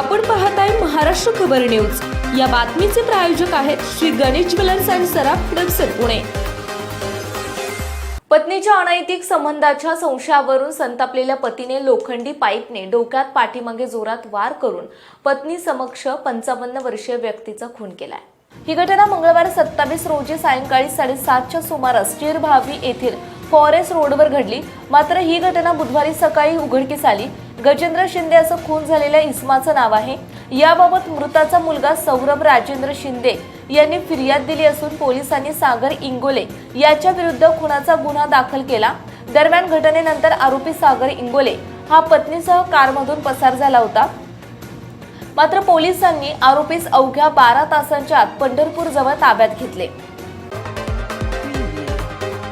आपण पाहत आहे महाराष्ट्र खबर न्यूज. या बातमीचे प्रायोजक आहेत श्री गणेश ज्वेलर्स अँड सराफ हडपसर पुणे. पत्नीच्या अनैतिक संबंधाच्या संशयावरून संतापलेल्या पतीने लोखंडी पाईपने डोक्यात पाठीमागे जोरात वार करून पत्नी समक्ष पंचावन्न वर्षीय व्यक्तीचा खून केलाय. ही घटना मंगळवार सत्तावीस रोजी सायंकाळी साडेसातच्या सुमारास चिरभावी येथील फॉरेस्ट रोडवर घडली. मात्र ही घटना बुधवारी सकाळी उघडकीस आली. गजेंद्र शिंदे असं खून झालेल्या इस्माचं नाव आहे. याबाबत मृताचा मुलगा सौरभ राजेंद्र शिंदे यांनी फिर्याद दिली असून पोलिसांनी सागर इंगोले याच्या विरुद्ध खुनाचा गुन्हा दाखल केला. दरम्यान घटनेनंतर आरोपी सागर इंगोले हा पत्नीसह कारमधून पसार झाला होता. मात्र पोलिसांनी आरोपीस अवघ्या बारा तासांच्या आत पंढरपूर जवळ ताब्यात घेतले.